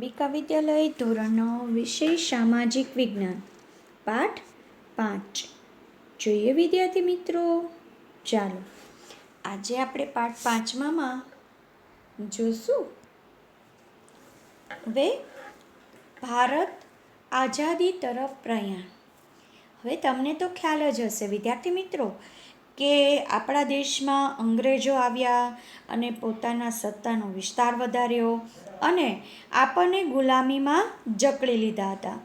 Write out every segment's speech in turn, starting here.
અંબિકા વિદ્યાલય ધોરણનો વિષય સામાજિક વિજ્ઞાન, પાઠ પાંચ. જોઈએ વિદ્યાર્થી મિત્રો, ચાલો. આજે આપણે પાઠ પાંચમામાં જોશું. હવે ભારત આઝાદી તરફ પ્રયાણ. હવે તમને તો ખ્યાલ જ હશે વિદ્યાર્થી મિત્રો, કે આપણા દેશમાં અંગ્રેજો આવ્યા અને પોતાના સત્તાનો વિસ્તાર વધાર્યો અને આપણને ગુલામીમાં જકડી લીધા હતા.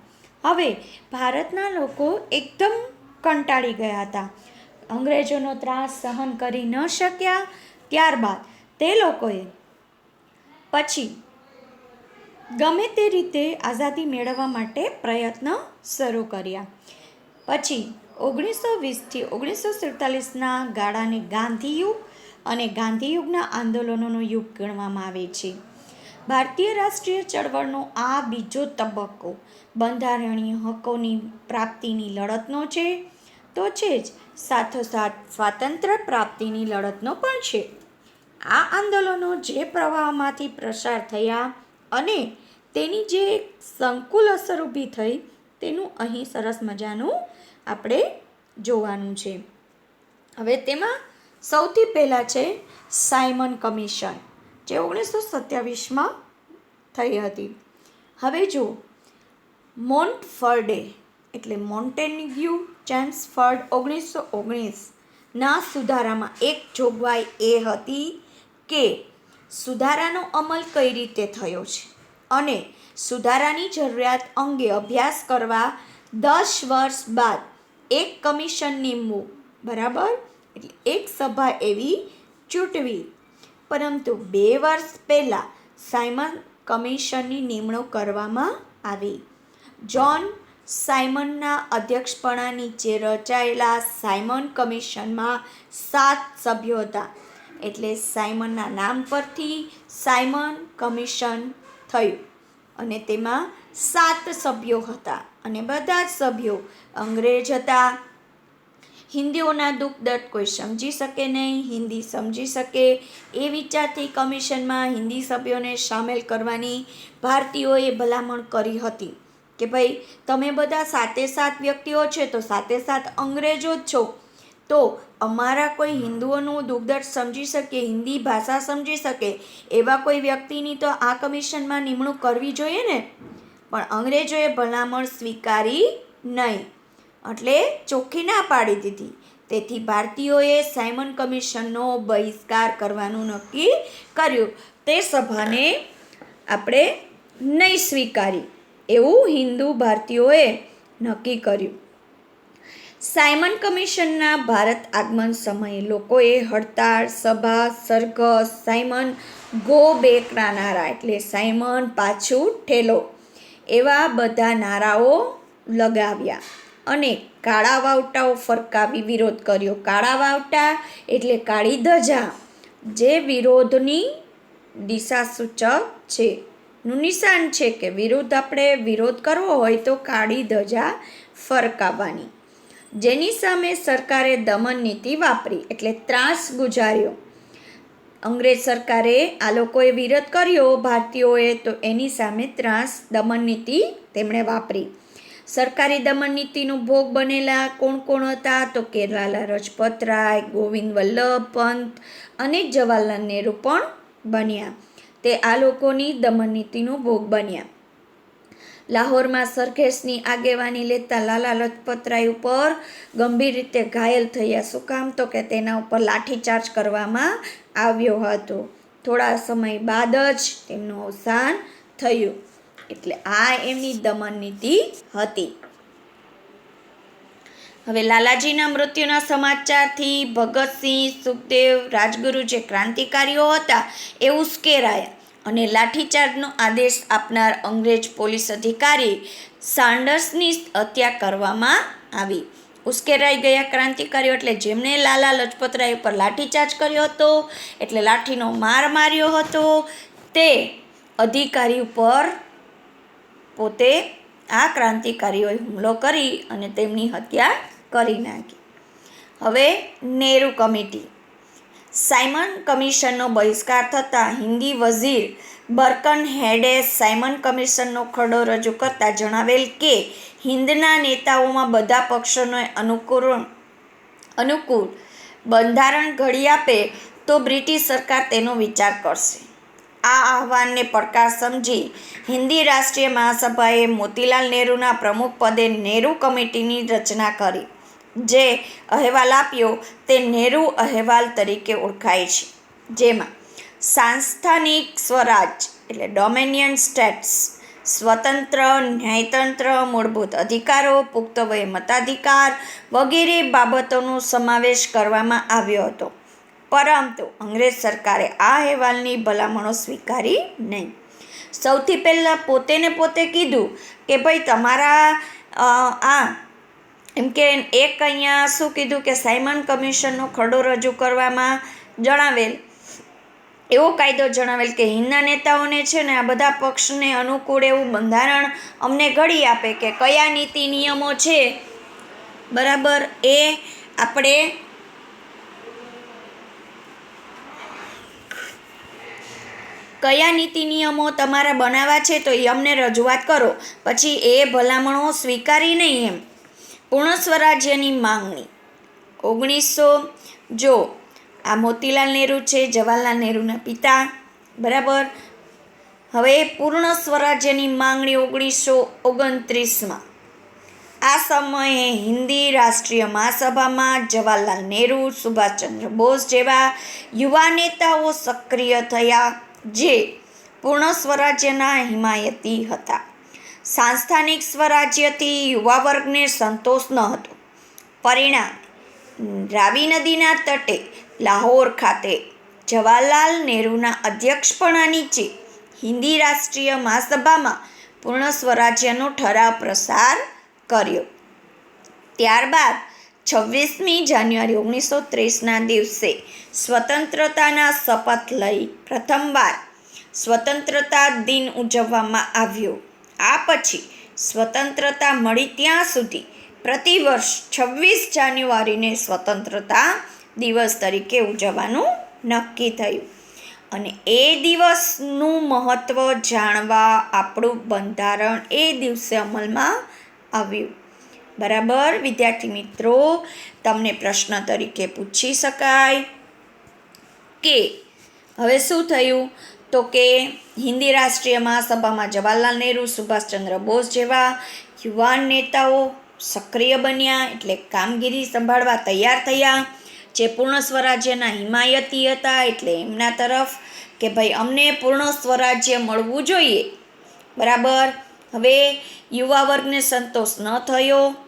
હવે ભારતના લોકો એકદમ કંટાળી ગયા હતા. અંગ્રેજોનો ત્રાસ સહન કરી ન શક્યા. ત્યારબાદ તે લોકોએ પછી ગમે તે રીતે આઝાદી મેળવવા માટે પ્રયત્ન શરૂ કર્યા. પછી ઓગણીસો વીસથી ઓગણીસો સુડતાલીસના ગાળાને ગાંધીયુગ અને ગાંધીયુગના આંદોલનોનો યુગ ગણવામાં આવે છે. ભારતીય રાષ્ટ્રીય ચળવળનો આ બીજો તબક્કો બંધારણીય હકોની પ્રાપ્તિની લડતનો છે. તો છે જ, સાથોસાથ સ્વાતંત્ર્ય પ્રાપ્તિની લડતનો પણ છે. આ આંદોલનો જે પ્રવાહમાંથી પ્રસાર થયા અને તેની જે સંકુલ અસર ઊભી થઈ, તેનું અહીં સરસ મજાનું આપણે જોવાનું છે. હવે તેમાં સૌથી પહેલાં છે સાયમન કમિશન. જે ઓગણીસો સત્યાવીસમાં થઈ હતી. હવે જો, મોન્ટફર્ડે, એટલે મોન્ટેન્ગ્યુ ચેમ્સફર્ડ ઓગણીસો ઓગણીસના સુધારામાં એક જોગવાઈ એ હતી કે સુધારાનો અમલ કઈ રીતે થયો છે અને સુધારાની જરૂરિયાત અંગે અભ્યાસ કરવા દસ વર્ષ બાદ એક કમિશન નિમવું બરાબર? એટલે એક સભા એવી ચૂંટવી. પરંતુ બે વર્ષ પહેલાં સાયમન કમિશનની નિમણૂક કરવામાં આવી. જ્હોન સાયમનના અધ્યક્ષપણા નીચે રચાયેલા સાયમન કમિશનમાં સાત સભ્યો હતા. એટલે સાયમનના નામ પરથી સાયમન કમિશન થયું અને તેમાં સાત સભ્યો હતા અને બધા જ સભ્યો અંગ્રેજ હતા હિન્દીઓના દુઃખ દર્દ કોઈ સમજી શકે નહીં, હિન્દી સમજી શકે એ વિચારથી કમિશનમાં હિન્દી સભ્યોને સામેલ કરવાની ભારતીયોએ ભલામણ કરી હતી કે ભાઈ, તમે બધા સાતે સાત વ્યક્તિઓ છે તો સાતે સાત અંગ્રેજો જ છો. તો અમારા કોઈ હિન્દુઓનું દુઃખદર્શ સમજી શકે, હિન્દી ભાષા સમજી શકે, એવા કોઈ વ્યક્તિની તો આ કમિશનમાં નિમણૂક કરવી જોઈએ ને? પણ અંગ્રેજોએ ભલામણ સ્વીકારી નહીં. એટલે ચોખ્ખી ના પાડી દીધી. તેથી ભારતીયોએ સાયમન કમિશનનો બહિષ્કાર કરવાનું નક્કી કર્યું. તે સભાને આપણે નહીં સ્વીકારી. એવું હિન્દુ ભારતીયોએ નક્કી કર્યું. સાયમન કમિશનના ભારત આગમન સમયે લોકોએ હડતાળ, સભા, સરઘસ, સાયમન ગો બેકના નારા એટલે સાયમન પાછું ઠેલો એવા બધા નારાઓ લગાવ્યા. અને કાળા વાવટાઓ ફરકાવી વિરોધ કર્યો. કાળા વાવટા એટલે કાળી ધજા, જે વિરોધની દિશા સૂચક છે. નું નિશાન છે કે વિરુદ્ધ આપણે વિરોધ કરવો હોય તો કાળી ધજા ફરકાવવાની. જેની સામે સરકારે દમન નીતિ વાપરી એટલે ત્રાસ ગુજાર્યો. અંગ્રેજ સરકારે આ લોકોએ વિરોધ કર્યો, ભારતીયોએ તો એની સામે ત્રાસ દમન નીતિ તેમણે વાપરી. સરકારી દમન નીતિનો ભોગ બનેલા કોણ કોણ હતા? તો કે લાલા રજપત રાય ગોવિંદ વલ્લભ પંત અને જવાહરલાલ નહેરુ પણ બન્યા. તે આ લોકોની દમન નીતિનો ભોગ બન્યા. લાહોરમાં સરઘેસની આગેવાની લેતા લાલા લજપતરાય ઉપર ગંભીર રીતે ઘાયલ થયા. શું કામ? તો કે તેના ઉપર લાઠીચાર્જ કરવામાં આવ્યો હતો. થોડા સમય બાદ જ તેમનું અવસાન થયું. એટલે આ એમની દમન નીતિ હતી. હવે લાલાજીના મૃત્યુના સમાચારથી ભગતસિંહ, સુખદેવ, રાજગુરુ જે ક્રાંતિકારીઓ હતા એ ઉશ્કેરાયા અને લાઠીચાર્જનો આદેશ આપનાર અંગ્રેજ પોલીસ અધિકારી સાન્ડર્સની હત્યા કરવામાં આવી. ઉશ્કેરાઈ ગયા ક્રાંતિકારીઓ એટલે જેમણે લાલા લજપતરાય ઉપર લાઠીચાર્જ કર્યો હતો, એટલે લાઠીનો માર માર્યો હતો, તે અધિકારી ઉપર પોતે આ ક્રાંતિકારીઓએ હુમલો કરી અને તેમની હત્યા કરી નાખી. હવે નેહરુ કમિટી. સાયમન કમિશનનો બહિષ્કાર થતાં હિન્દી વઝીર બર્કન હેડે સાયમન કમિશનનો ખરડો રજૂ કરતાં જણાવેલ કે, હિન્દના નેતાઓમાં બધા પક્ષોને અનુકૂળ અનુકૂળ બંધારણ ઘડી આપે તો બ્રિટિશ સરકાર તેનો વિચાર કરશે. આ આહવાનને પડકાર સમજી હિન્દી રાષ્ટ્રીય મહાસભાએ મોતીલાલ નહેરુના પ્રમુખ પદે નહેરુ કમિટીની રચના કરી, જે અહેવાલ આપ્યો તે નહેરુ અહેવાલ તરીકે ઓળખાય છે. જેમાં સાંસ્થાનિક સ્વરાજ એટલે ડોમેનિયન સ્ટેટ્સ, સ્વતંત્ર ન્યાયતંત્ર, મૂળભૂત અધિકારો, પુખ્ત વય મતાધિકાર વગેરે બાબતોનો સમાવેશ કરવામાં આવ્યો હતો. પરંતુ અંગ્રેજ સરકારે આ અહેવાલની ભલામણો સ્વીકારી નહીં. સૌથી પહેલાં પોતે ને પોતે કીધું કે ભાઈ તમારા આ, એમ કે એક અહીંયા શું કીધું કે સાયમન કમિશનનો ખરડો રજૂ કરવામાં જણાવેલ. એવો કાયદો જણાવેલ કે હિન્દના નેતાઓને છે ને આ બધા પક્ષને અનુકૂળ એવું બંધારણ અમને ઘડી આપે કે કયા નીતિ નિયમો છે. બરાબર? એ આપણે કયા નીતિ નિયમો તમારા બનાવવા છે તો એ અમને રજૂઆત કરો. પછી એ ભલામણો સ્વીકારી નહીં એમ. પૂર્ણ સ્વરાજ્યની માંગણી. ઓગણીસો, જો, આ મોતીલાલ નહેરુ છે, જવાહરલાલ નહેરુના પિતા, બરાબર? હવે પૂર્ણ સ્વરાજ્યની માંગણી ઓગણીસો ઓગણત્રીસમાં. આ સમયે હિન્દી રાષ્ટ્રીય મહાસભામાં જવાહરલાલ નહેરુ, સુભાષચંદ્ર બોઝ જેવા યુવા નેતાઓ સક્રિય થયા. જે પૂર્ણ સ્વરાજ્યના હિમાયતી હતા. સાંસ્થાનિક સ્વરાજ્યથી યુવા વર્ગને સંતોષ ન હતો. પરિણામ રાવી નદીના તટે લાહોર ખાતે જવાહરલાલ નહેરુના અધ્યક્ષપણા નીચે હિન્દી રાષ્ટ્રીય મહાસભામાં પૂર્ણ સ્વરાજ્યનો ઠરાવ પ્રસાર કર્યો. ત્યારબાદ છવ્વીસમી જાન્યુઆરી ઓગણીસો ત્રીસના દિવસે સ્વતંત્રતાના શપથ લઈ પ્રથમવાર સ્વતંત્રતા દિન ઉજવવામાં આવ્યો. આ પછી સ્વતંત્રતા મળી ત્યાં સુધી પ્રતિવર્ષ છવ્વીસ જાન્યુઆરીને સ્વતંત્રતા દિવસ તરીકે ઉજવવાનું નક્કી થયું. અને એ દિવસનું મહત્ત્વ જાણવા આપણું બંધારણ એ દિવસે અમલમાં આવ્યું. બરાબર? વિદ્યાર્થી મિત્રો, તમને પ્રશ્ન તરીકે પૂછી શકાય કે હવે શું થયું? તો કે હિન્દી રાષ્ટ્રીય મહાસભામાં જવાહરલાલ નહેરુ, સુભાષચંદ્ર બોઝ જેવા યુવાન નેતાઓ સક્રિય બન્યા એટલે કામગીરી સંભાળવા તૈયાર થયા. જે પૂર્ણ સ્વરાજ્યના હિમાયતી હતા એટલે એમના તરફ કે ભાઈ અમને પૂર્ણ સ્વરાજ્ય મળવું જોઈએ. બરાબર? હવે યુવા વર્ગને સંતોષ ન થયો.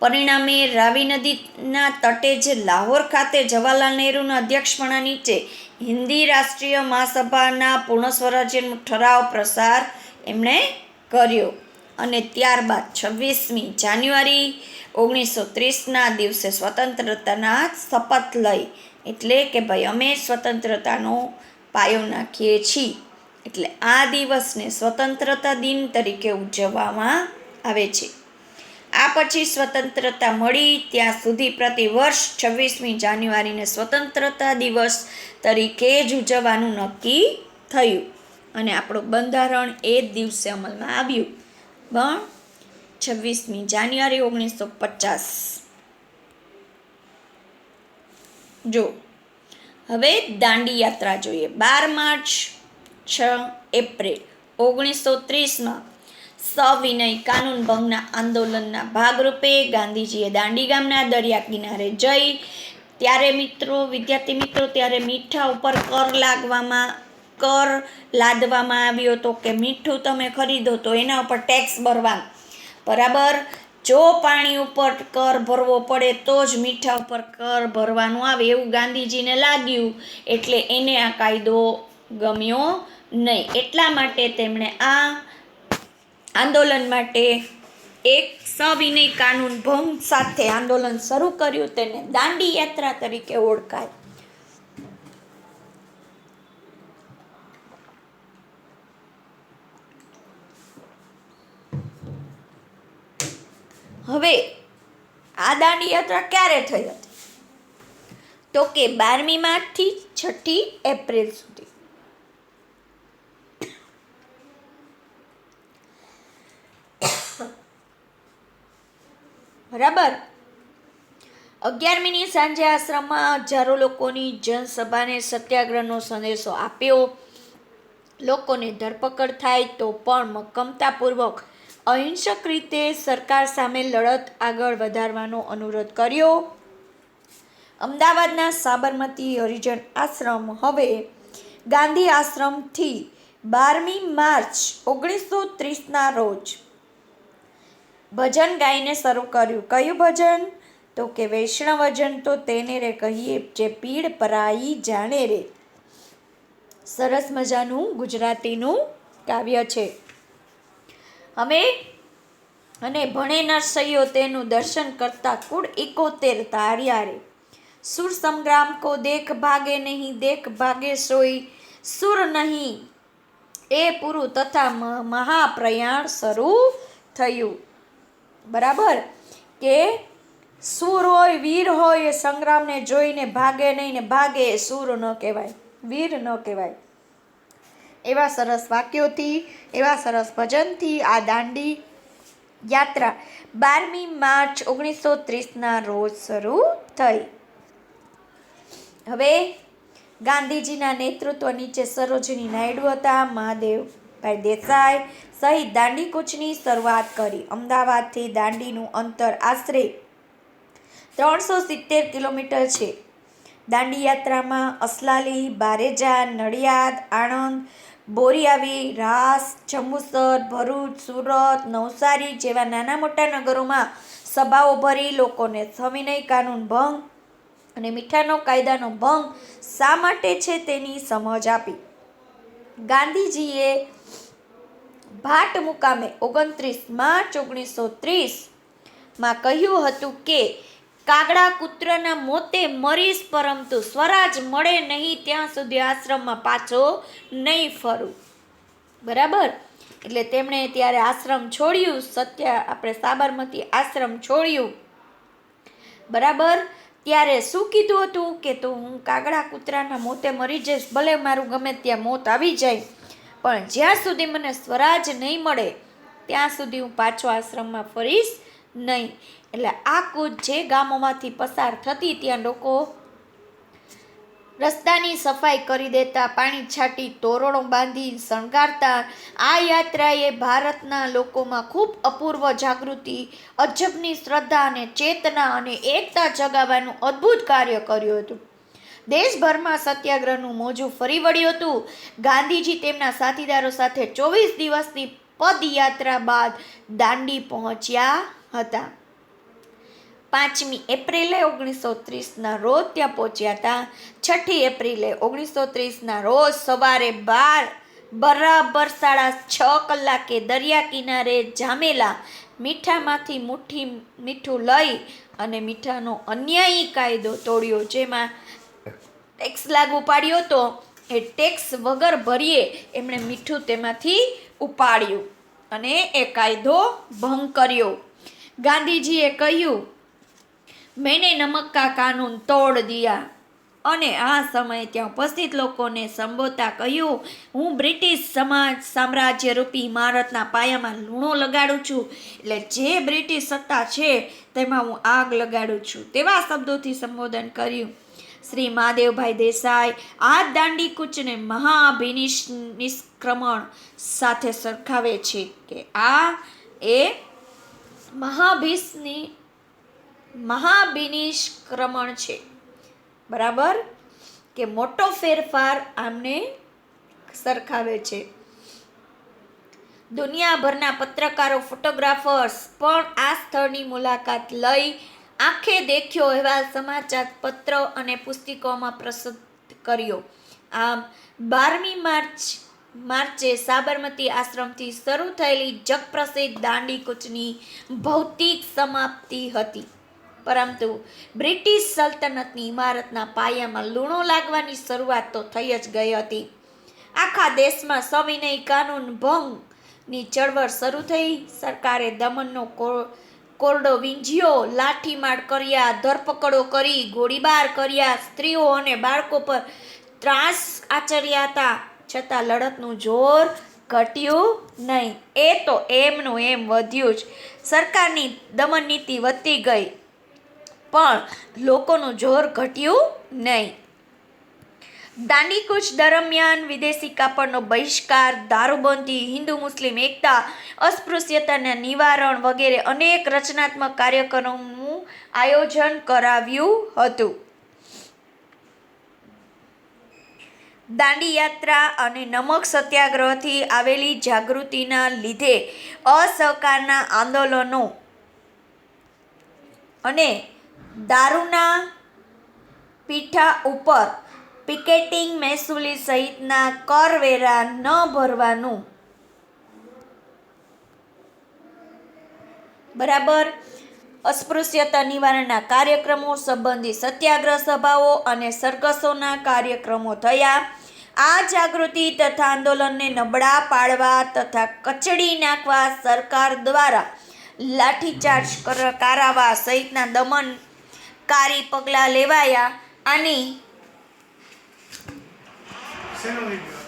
પરિણામે રાવી નદીના તટે જ લાહોર ખાતે જવાહરલાલ નહેરુના અધ્યક્ષપણા નીચે હિન્દી રાષ્ટ્રીય મહાસભાના પૂર્ણ સ્વરાજ્યનો ઠરાવ પ્રસાર એમણે કર્યો. અને ત્યારબાદ છવ્વીસમી જાન્યુઆરી ઓગણીસો ત્રીસના દિવસે સ્વતંત્રતાના શપથ લઈ. એટલે કે ભાઈ, અમે સ્વતંત્રતાનો પાયો નાખીએ છીએ. એટલે આ દિવસને સ્વતંત્રતા દિન તરીકે ઉજવવામાં આવે છે. આ પછી સ્વતંત્રતા મળી, ત્યાં સુધી પ્રતિ વર્ષ છવ્વીસમી જાન્યુઆરીને સ્વતંત્રતા દિવસ તરીકે જ ઉજવવાનું નક્કી થયું. અને આપણું બંધારણ એ જ દિવસે અમલમાં આવ્યું. પણ છવ્વીસમી જાન્યુઆરી ઓગણીસો પચાસ. જો, હવે દાંડી યાત્રા જોઈએ. બાર માર્ચ છ એપ્રિલ ઓગણીસો ત્રીસમાં સવિનય કાનૂન ભંગના આંદોલનના ભાગરૂપે ગાંધીજીએ દાંડી ગામના દરિયા કિનારે જઈ ત્યારે મિત્રો, વિદ્યાર્થી મિત્રો, ત્યારે મીઠા ઉપર કર લાગવામાં, કર લાદવામાં આવ્યો હતો કે મીઠું તમે ખરીદો તો એના ઉપર ટેક્સ ભરવા બરાબર? જો પાણી ઉપર કર ભરવો પડે તો જ મીઠા ઉપર કર ભરવાનું આવે એવું ગાંધીજીને લાગ્યું. એટલે એને આ કાયદો ગમ્યો નહીં. એટલા માટે તેમણે આ આંદોલન માટે એક સવિનય કાનૂન ભંગ સાથે આંદોલન શરૂ કર્યું, તેને દાંડી યાત્રા તરીકે ઓળખાય. હવે, આ દાંડી યાત્રા ક્યારે થઈ હતી? તો કે બારમી માર્ચથી છઠ્ઠી એપ્રિલ સુધી. બરાબર. અગિયારમીની સાંજે આશ્રમમાં હજારો લોકોની જનસભાને સત્યાગ્રહનો સંદેશો આપ્યો. લોકોને ધરપકડ થાય તો પણ મક્કમતાપૂર્વક અહિંસક રીતે સરકાર સામે લડત આગળ વધારવાનો અનુરોધ કર્યો. અમદાવાદના સાબરમતી હરિજન આશ્રમ હવે ગાંધી આશ્રમથી બારમી માર્ચ ઓગણીસો ત્રીસના રોજ ભજન ગાઈને શરૂ કર્યું. કયું ભજન? તો કે વૈષ્ણવજન તો તેને રે કહીએ જે પીડ પરાઈ જાણે રે. સરસ મજાનું ગુજરાતીનું કાવ્ય છે. અમે અને ભણે નરસૈયો તેનું દર્શન કરતા કુળ એકોતેર તાર્યા રે. સુર સંગ્રામ કો દેખ ભાગે નહીં, દેખ ભાગે સોઈ, સુર નહીં. એ પૂરું તથા મહાપ્રયાણ શરૂ થયું. બરાબર? કે સુર હોય, વીર હોય એ સંગ્રામને જોઈને ભાગે નહીં ને ભાગે એ સુર ન કહેવાય. વીર ન કહેવાય. એવા સરસ વાક્યોથી, એવા સરસ ભજનથી આ દાંડી યાત્રા બારમી માર્ચ ઓગણીસો ત્રીસના રોજ શરૂ થઈ. હવે ગાંધીજીના નેતૃત્વ નીચે સરોજની નાયડુ હતા મહાદેવભાઈ દેસાઈ સહિત દાંડી કૂચની શરૂઆત કરી. અમદાવાદથી દાંડીનું અંતર આશરે ત્રણસો સિત્તેર કિલોમીટર છે. દાંડી યાત્રામાં અસલાલી બારેજા નડિયાદ, આણંદ બોરિયાવી રાસ, જંબુસર, ભરૂચ, સુરત, નવસારી જેવા નાના મોટા નગરોમાં સભાઓ ભરી લોકોને સવિનય કાનૂન ભંગ અને મીઠાનો કાયદાનો ભંગ શા માટે છે તેની સમજ આપી. ગાંધીજીએ ભાટ મુકામે ઓગણત્રીસ માર્ચ ઓગણીસો ત્રીસમાં કહ્યું હતું કે, કાગડા કૂતરાના મોતે મરીશ, પરંતુ સ્વરાજ મળે નહીં, ત્યાં સુધી આશ્રમમાં પાછો નહીં ફરું. બરાબર? એટલે તેમણે ત્યારે આશ્રમ છોડ્યું, સત્ય આપણે સાબરમતી આશ્રમ છોડ્યું. બરાબર? ત્યારે શું કીધું હતું કે, તો હું કાગડા કૂતરાના મોતે મરી જઈશ, ભલે મારું ગમે ત્યાં મોત આવી જાય. પણ જ્યાં સુધી મને સ્વરાજ નહીં મળે, ત્યાં સુધી હું પાછો આશ્રમમાં ફરીશ નહીં. એટલે આ કૂચ જે ગામોમાંથી પસાર થતી ત્યાં લોકો રસ્તાની સફાઈ કરી દેતા, પાણી છાંટી, તોરણો બાંધી શણગારતા. આ યાત્રાએ ભારતના લોકોમાં ખૂબ અપૂર્વ જાગૃતિ, અજબની શ્રદ્ધા અને ચેતના અને એકતા જગાવવાનું અદ્ભુત કાર્ય કર્યું હતું. દેશભરમાં સત્યાગ્રહનું મોજું ફરી વળ્યું હતું. ગાંધીજી તેમના સાથીદારો સાથે ચોવીસ દિવસની પદયાત્રા બાદ દાંડી પહોંચ્યા હતા. પાંચમી એપ્રિલે ઓગણીસો ત્રીસના રોજ ત્યાં પહોંચ્યા હતા. છઠ્ઠી એપ્રિલે ઓગણીસો ત્રીસના રોજ સવારે બાર, બરાબર સાડા છ કલાકે દરિયા કિનારે જામેલા મીઠામાંથી મુઠ્ઠી, મીઠું લઈ અને મીઠાનો અન્યાયી કાયદો તોડ્યો, જેમાં ટેક્સ લાગુ પાડ્યો તો એ ટેક્સ વગર ભરીએ એમણે મીઠું તેમાંથી ઉપાડ્યું અને એ કાયદો ભંગ કર્યો. ગાંધીજીએ કહ્યું, મેને નમક કા કાનૂન તોડ દિયા. અને આ સમયે ત્યાં ઉપસ્થિત લોકોને સંબોધતા કહ્યું, હું બ્રિટિશ સમાજ સામ્રાજ્ય રૂપી ઇમારતના પાયામાં લૂણો લગાડું છું. એટલે જે બ્રિટિશ સત્તા છે તેમાં હું આગ લગાડું છું. તેવા શબ્દોથી સંબોધન કર્યું. શ્રી મહાદેવભાઈ દેસાઈ, આ દાંડી કૂચને મહાભિનિશ નિષ્ક્રમણ સાથે સરખાવે છે કે આ એ મહાભીષની મહાભિનિષ્ક્રમણ છે. બરાબર? કે મોટો ફેરફાર આમને સરખાવે છે. દુનિયાભરના પત્રકારો, ફોટોગ્રાફર્સ પણ આ સ્થળની મુલાકાત લઈ આંખે દેખ્યો એવા સમાચાર પત્ર અને પુસ્તિકોમાં પ્રસિદ્ધ કર્યો. આમ, બારમી માર્ચ, માર્ચે સાબરમતી આશ્રમથી શરૂ થયેલી જગપ્રસિદ્ધ દાંડી કૂચની ભૌતિક સમાપ્તિ હતી. પરંતુ બ્રિટિશ સલ્તનતની ઇમારતના પાયામાં લૂણો લાગવાની શરૂઆત તો થઈ જ ગઈ હતી. આખા દેશમાં સવિનય કાનૂન ભંગની ચળવળ શરૂ થઈ. સરકારે દમનનો કોરડો વીંઝ્યો લાઠીમાર કર્યા, ધરપકડો કરી, ગોળીબાર કર્યા, સ્ત્રીઓ અને બાળકો પર ત્રાસ આચર્યા હતા. છતાં લડતનું જોર ઘટ્યું નહીં. એ તો એમનું એમ વધ્યું જ. સરકારની દમન નીતિ વધતી ગઈ, પણ લોકોનું જોર ઘટ્યું નહીં. દાંડીકૂચ દરમિયાન વિદેશી કાપડનો બહિષ્કાર, દારૂબંધી, હિન્દુ મુસ્લિમ એકતા અસ્પૃશ્યતાના નિવારણ વગેરે અનેક રચનાત્મક કાર્યક્રમોનું આયોજન કરાવ્યું હતું. દાંડી યાત્રા અને નમક સત્યાગ્રહથી આવેલી જાગૃતિના લીધે અસહકારના આંદોલનો અને દારૂના પીઠા ઉપર પિકેટિંગ મહેસૂલી સહિતના કરવેરા ન ભરવાનું. બરાબર? અસ્પૃશ્યતા નિવારણના કાર્યક્રમો સંબંધી સત્યાગ્રહ સભાઓ અને સરકસોના કાર્યક્રમો થયા. આ જાગૃતિ તથા આંદોલનને નબળા પાડવા તથા કચડી નાખવા સરકાર દ્વારા લાઠીચાર્જ કર- કરાવવા સહિતના દમનકારી પગલાં લેવાયા આની શેનો વીડિયો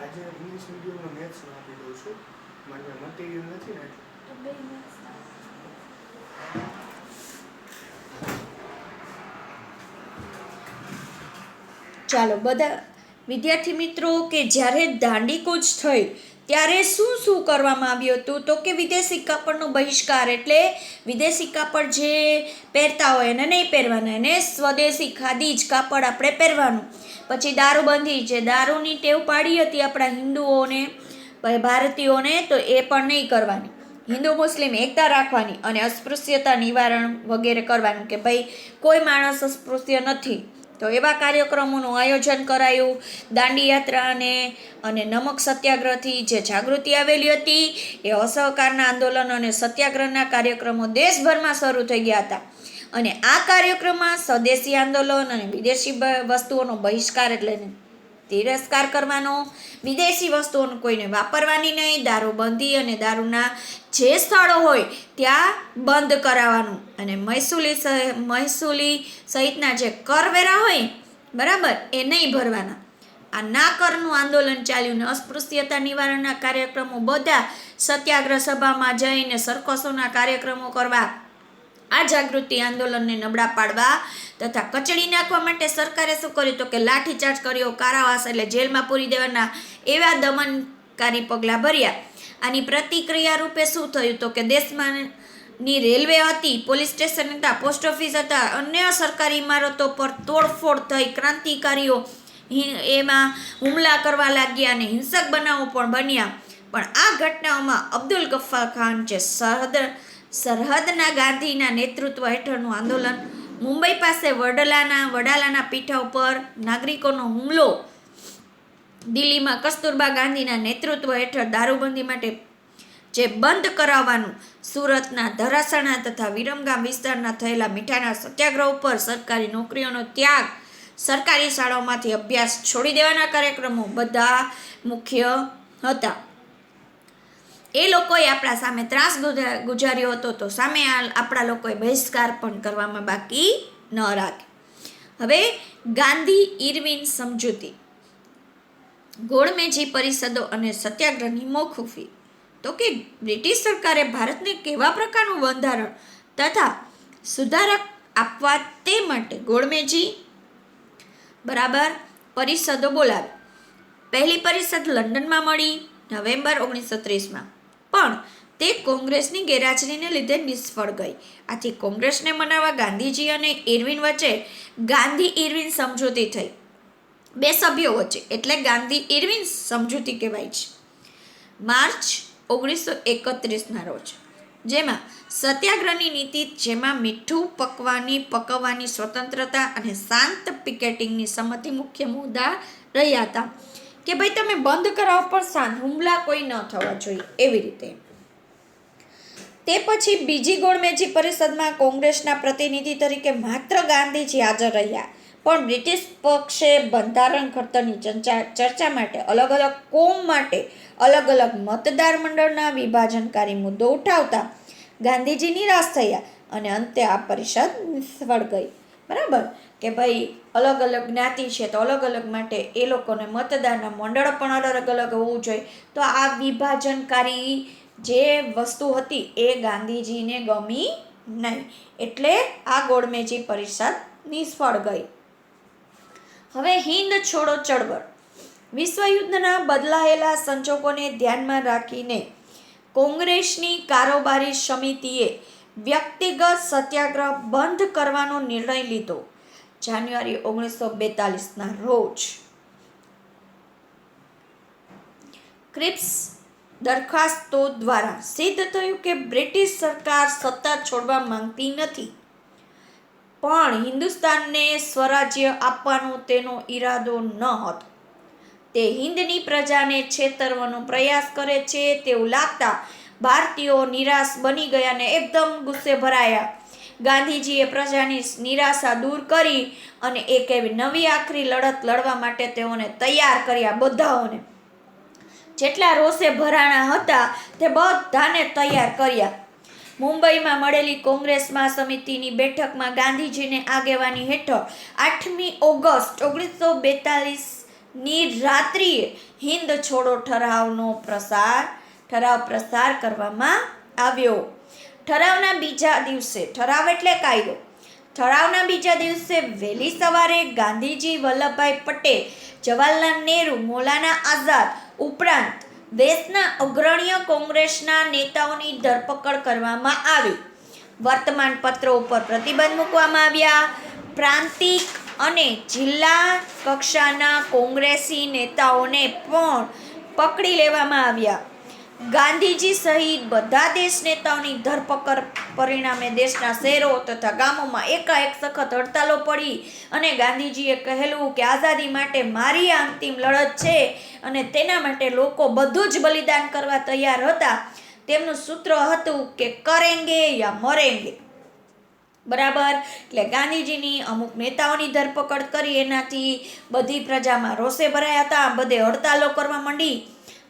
આજે ઇંગ્લિશ મીડિયમમાં મેથ્સનો આપી દઉં છું મારે મટીરિયલ નથી ને એટલે ચાલો બધા વિદ્યાર્થી મિત્રો કે જ્યારે દાંડીકૂચ થઈ ત્યારે શું શું કરવામાં આવ્યું હતું? તો કે વિદેશી કાપડનો બહિષ્કાર એટલે વિદેશી કાપડ જે પહેરતા હોય એને નહીં પહેરવાના, એને સ્વદેશી ખાદી જ કાપડ આપણે પહેરવાનું. પછી દારૂબંધી જે દારૂની ટેવ પાડી હતી આપણા હિન્દુઓને ભારતીયોને, તો એ પણ નહીં કરવાની. હિન્દુ, મુસ્લિમ એકતા રાખવાની અને અસ્પૃશ્યતા નિવારણ વગેરે કરવાનું કે ભાઈ કોઈ માણસ અસ્પૃશ્ય નથી. તો એવા કાર્યક્રમોનું આયોજન કરાયું. દાંડી યાત્રા અને અને નમક સત્યાગ્રહથી જે જાગૃતિ આવેલી હતી, એ અસહકારના આંદોલન અને સત્યાગ્રહના કાર્યક્રમો દેશભરમાં શરૂ થઈ ગયા હતા. અને આ કાર્યક્રમમાં સ્વદેશી આંદોલન અને વિદેશી વસ્તુઓનો બહિષ્કાર એટલે તિરસ્કાર કરવાનો, વિદેશી વસ્તુઓનું કોઈને વાપરવાની નહીં દારૂબંધી અને દારૂના જે સ્થળો હોય ત્યાં બંધ કરાવવાનું. અને મહેસૂલી મહેસૂલી સહિતના જે કરવેરા હોય, બરાબર, એ નહીં ભરવાના. આ ના કરનું આંદોલન ચાલ્યું ને અસ્પૃશ્યતા નિવારણના કાર્યક્રમો બધા સત્યાગ્રહ સભામાં જઈને સરકસોના કાર્યક્રમો કરવા આ જાગૃતિ આંદોલનને નબળા પાડવા તથા કચડી નાખવા માટે સરકારે શું કર્યું તો કે લાઠીચાર્જ કર્યો, કારાવાસ એટલે જેલમાં પૂરી દેવાના એવા દમનકારી પગલાં ભર્યા. આની પ્રતિક્રિયા રૂપે શું થયું તો કે દેશમાં ની રેલવે હતી, પોલીસ સ્ટેશન હતા, પોસ્ટ ઓફિસ હતા, અન્ય સરકારી ઇમારતો પર તોડફોડ થઈ ક્રાંતિકારીઓ એમાં હુમલા કરવા લાગ્યા અને હિંસક બનાવો પણ બન્યા. પણ આ ઘટનાઓમાં અબ્દુલ ગફ્ફાર ખાન જે સરહદ સરહદના ગાંધીના નેતૃત્વ હેઠળનું આંદોલન, મુંબઈ પાસે વડલાના, વડાલાના પીઠા ઉપર નાગરિકોનો હુમલો, દિલ્હીમાં કસ્તુરબા ગાંધીના નેતૃત્વ હેઠળ દારૂબંધી માટે જે બંધ કરાવવાનું, સુરતના ધરાસણા તથા વિરમગામ વિસ્તારના થયેલા મીઠાના સત્યાગ્રહ ઉપર સરકારી નોકરીઓનો ત્યાગ, સરકારી શાળાઓમાંથી અભ્યાસ છોડી દેવાના કાર્યક્રમો બધા મુખ્ય હતા. એ લોકોએ આપણા સામે ત્રાસ ગુજાર્યો હતો તો સામે આપણા લોકોએ બહિષ્કાર પણ કરવામાં બાકી ન રાખે હવે ગાંધી ઇરવિન સમજૂતી. ગોળમેજી પરિષદો અને સત્યાગ્રહની મોકૂફી તો કે બ્રિટિશ સરકારે ભારતને કેવા પ્રકારનું બંધારણ તથા સુધારક આપવા તે માટે ગોળમેજી બરાબર પરિષદો બોલાવી. પહેલી પરિષદ લંડનમાં મળી, નવેમ્બર ઓગણીસો ત્રીસમાં. પણ તે કોંગ્રેસની ગેરહાજરીને લીધે નિષ્ફળ ગઈ. આથી કોંગ્રેસને મનાવવા ગાંધીજી અને ઇરવિન વચ્ચે ગાંધી ઇરવિન સમજૂતી થઈ. બે સભ્યો વચ્ચે, એટલે ગાંધી ઇરવિન સમજૂતી કહેવાય છે. માર્ચ ઓગણીસો એકત્રીસના રોજ, જેમાં સત્યાગ્રહની નીતિ જેમાં મીઠું પકવાની, પકવવાની સ્વતંત્રતા અને શાંત પિકેટિંગની સંમતિ મુખ્ય મુદ્દા રહ્યા હતા. કે ભાઈ તમે બંધ કરાવો, પણ શાંત હુમલા કોઈ ન થવા જોઈએ, એવી રીતે. તે પછી બીજી ગોળમેજી પરિષદમાં કોંગ્રેસના પ્રતિનિધિ તરીકે માત્ર ગાંધીજી હાજર રહ્યા. પણ બ્રિટિશ પક્ષે બંધારણ ઘડતરની ચર્ચા ચર્ચા માટે અલગ અલગ કોમ માટે અલગ અલગ મતદાર મંડળના વિભાજનકારી મુદ્દો ઉઠાવતા ગાંધીજી નિરાશ થયા અને અંતે આ પરિષદ નિષ્ફળ ગઈ બરાબર? કે ભાઈ અલગ અલગ જ્ઞાતિ છે તો અલગ અલગ માટે એ લોકોને મતદારના મંડળ પણ અલગ અલગ હોવું જોઈએ. તો આ વિભાજનકારી જે વસ્તુ હતી એ ગાંધીજીને ગમી નહીં. એટલે આ ગોળમેજી પરિષદ નિષ્ફળ ગઈ. હવે હિન્દ છોડો ચળવળ. વિશ્વયુદ્ધના બદલાયેલા સંજોગોને ધ્યાનમાં રાખીને કોંગ્રેસની કારોબારી સમિતિએ વ્યક્તિગત સત્યાગ્રહ બંધ કરવાનો નિર્ણય લીધો. જાન્યુઆરી ઓગણીસો બેતાલીસના રોજ ક્રિપ્સ દરખાસ્તો દ્વારા સિદ્ધ થયું કે બ્રિટિશ સરકાર સત્તા છોડવા માંગતી નથી. પણ હિન્દુસ્તાનને સ્વરાજ્ય આપવાનો તેનો ઈરાદો ન હતો. તે હિન્દની પ્રજાને છેતરવાનો પ્રયાસ કરે છે તેવું લાગતા ભારતીયો નિરાશ બની ગયા અને એકદમ ગુસ્સે ભરાયા. ગાંધીજીએ પ્રજાની નિરાશા દૂર કરી અને એક એવી નવી આખરી લડત લડવા માટે તેઓને તૈયાર કર્યા બધાઓને. જેટલા રોષે ભરાણા હતા તે બધાને તૈયાર કર્યા. મુંબઈમાં મળેલી કોંગ્રેસ મહાસમિતિની બેઠકમાં ગાંધીજીને આગેવાની હેઠળ આઠમી ઓગસ્ટ ઓગણીસો બેતાલીસની રાત્રિએ હિન્દ છોડો ઠરાવનો પ્રસાર ઠરાવ પ્રસાર કરવામાં આવ્યો. ઠરાવના બીજા દિવસે, ઠરાવ એટલે કાયદો. ઠરાવના બીજા દિવસે વહેલી સવારે ગાંધીજી વલ્લભભાઈ પટેલ, જવાહરલાલ નહેરુ, મૌલાના આઝાદ ઉપરાંત દેશના અગ્રણીય કોંગ્રેસના નેતાઓની ધરપકડ કરવામાં આવી. વર્તમાન પત્રો ઉપર પ્રતિબંધ મૂકવામાં આવ્યા. પ્રાંતિક અને જિલ્લા કક્ષાના કોંગ્રેસી નેતાઓને પણ પકડી લેવામાં આવ્યા. ગાંધીજી સહિત બધા દેશ નેતાઓની ધરપકડ પરિણામે દેશના શહેરો તથા ગામોમાં એકાએક સખત હડતાલો પડી અને ગાંધીજીએ કહેલું કે આઝાદી માટે મારી આ અંતિમ લડત છે અને તેના માટે લોકો બધું જ બલિદાન કરવા તૈયાર હતા. તેમનું સૂત્ર હતું કે કરેંગે યા મરેંગે. બરાબર? એટલે ગાંધીજીની અમુક નેતાઓની ધરપકડ કરી, એનાથી બધી પ્રજામાં રોષે ભરાયા હતા, બધે હડતાલો કરવા માંડી.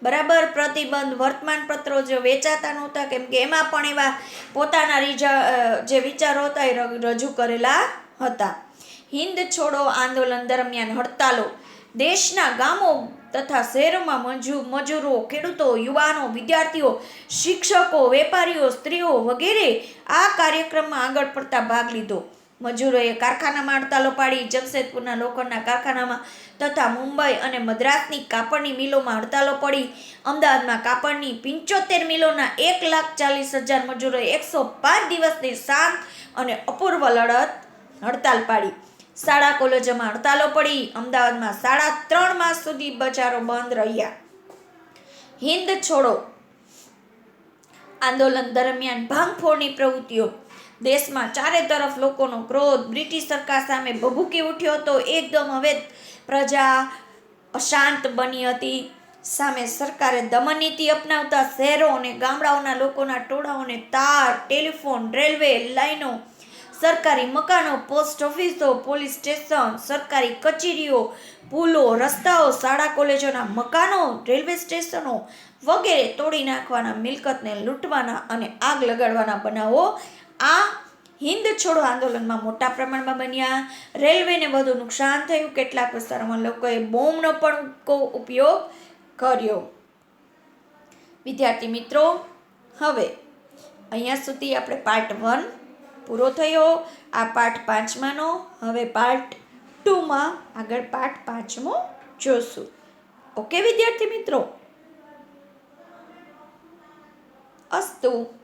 બરાબર પ્રતિબંધ વર્તમાનપત્રો જે વેચાતા નહોતા, કેમ કે એમાં પણ એવા પોતાના રીજા જે વિચારો હતા એ રજૂ કરેલા હતા. હિન્દ છોડો આંદોલન દરમિયાન હડતાલો. દેશના ગામો તથા શહેરોમાં મજૂ, મજૂરો, ખેડૂતો, યુવાનો, વિદ્યાર્થીઓ, શિક્ષકો, વેપારીઓ, સ્ત્રીઓ વગેરે આ કાર્યક્રમમાં આગળ પડતા ભાગ લીધો. મજૂરોએ કારખાનામાં હડતાલો પાડી જમશેદપુરના લોખંડના કારખાનામાં તથા મુંબઈ અને મદ્રાસની કાપડની મિલોમાં હડતાલો પડી અમદાવાદમાં કાપડની પંચોતેર મિલોના એક લાખ ચાલીસ હજાર મજૂરોએ એકસો પાંચ દિવસની શાંત અને અપૂર્વ લડત હડતાલ પાડી. શાળા કોલેજોમાં હડતાલો પડી અમદાવાદમાં સાડા ત્રણ માસ સુધી બજારો બંધ રહ્યા. હિન્દ છોડો. આંદોલન દરમિયાન ભાંગફોડની પ્રવૃત્તિઓ દેશમાં ચારે તરફ લોકોનો ક્રોધ, બ્રિટિશ સરકાર સામે ભભૂકી ઉઠ્યો હતો. એકદમ હવે પ્રજા અશાંત બની હતી. સામે સરકારે દમન નીતિ અપનાવતા શહેરો અને ગામડાઓના લોકોના ટોળાઓને તાર, ટેલિફોન, રેલવે લાઈનો, સરકારી મકાનો, પોસ્ટ ઓફિસો, પોલીસ સ્ટેશન, સરકારી કચેરીઓ, પુલો, રસ્તાઓ, શાળા, કોલેજોના મકાનો, રેલવે સ્ટેશનો વગેરે તોડી નાખવાના મિલકતને લૂંટવાના અને આગ લગાડવાના બનાવો આ હિન્દ છોડો આંદોલનમાં મોટા પ્રમાણમાં બન્યા. રેલવેને વધુ નુકસાન થયું. કેટલાક વિસ્તારોમાં લોકોએ બોમ્બનો પણ ઉપયોગ કર્યો. વિદ્યાર્થી મિત્રો, હવે અહીંયા સુધી આપણે પાર્ટ વન પૂરો થયો. આ પાઠ પાંચમાનો. હવે પાર્ટ ટુમાં આગળ પાઠ પાંચમો જોશું. ઓકે વિદ્યાર્થી મિત્રો? અસ્તુ.